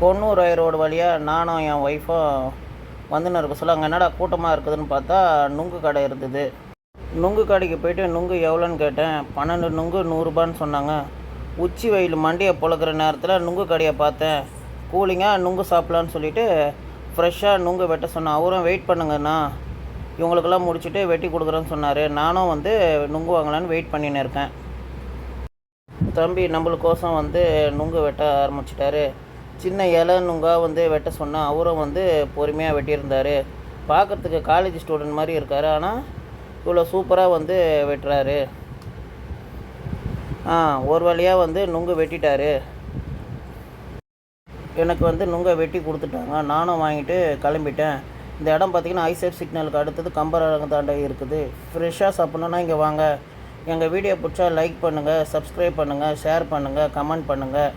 Coonoor road வழியாக நானும் என் ஒய்ஃபும் வந்துன்னு இருக்க சொல்ல அங்கே என்னடா கூட்டமாக இருக்குதுன்னு பார்த்தா நுங்கு கடை இருந்தது. நுங்கு கடைக்கு போயிட்டு நுங்கு எவ்வளோன்னு கேட்டேன். பன்னெண்டு நுங்கு நூறுரூபான்னு சொன்னாங்க. உச்சி வெயில் மண்டியை பொழுக்கிற நேரத்தில் நுங்கு கடையை பார்த்தேன். கூலிங்காக நுங்கு சாப்பிட்லான்னு சொல்லிட்டு ஃப்ரெஷ்ஷாக நுங்கு வெட்ட சொன்னேன். அவரும் வெயிட் பண்ணுங்கண்ணா. இவங்களுக்கெல்லாம் முடிச்சுட்டு வெட்டி கொடுக்குறேன்னு சொன்னார். நானும் வந்து நுங்கு வாங்கலான்னு வெயிட் பண்ணின்னு இருக்கேன். தம்பி நம்மளுக்கோசம் வந்து நுங்கு வெட்ட ஆரம்பிச்சிட்டாரு. சின்ன இலனுங்க நுங்கா வந்து வெட்ட சொன்னால் அவரும் வந்து பொறுமையாக வெட்டியிருந்தார். பார்க்குறதுக்கு காலேஜ் ஸ்டூடெண்ட் மாதிரி இருக்கார். ஆனால் இவ்வளோ சூப்பராக வந்து வெட்டுறாரு. ஆ ஒரு வழியாக வந்து நுங்கு வெட்டிட்டாரு. எனக்கு வந்து நுங்கை வெட்டி கொடுத்துட்டாங்க. நானும் வாங்கிட்டு கிளம்பிட்டேன். இந்த இடம் பார்த்தீங்கன்னா ஐசெட் சிக்னலுக்கு அடுத்தது கம்பரங்க தாண்ட இருக்குது. ஃப்ரெஷ்ஷாக சாப்பிட்ணுன்னா இங்கே வாங்க. எங்கள் வீடியோ பிடிச்சா லைக் பண்ணுங்கள் சப்ஸ்கிரைப் பண்ணுங்கள் ஷேர் பண்ணுங்கள் கமெண்ட் பண்ணுங்கள்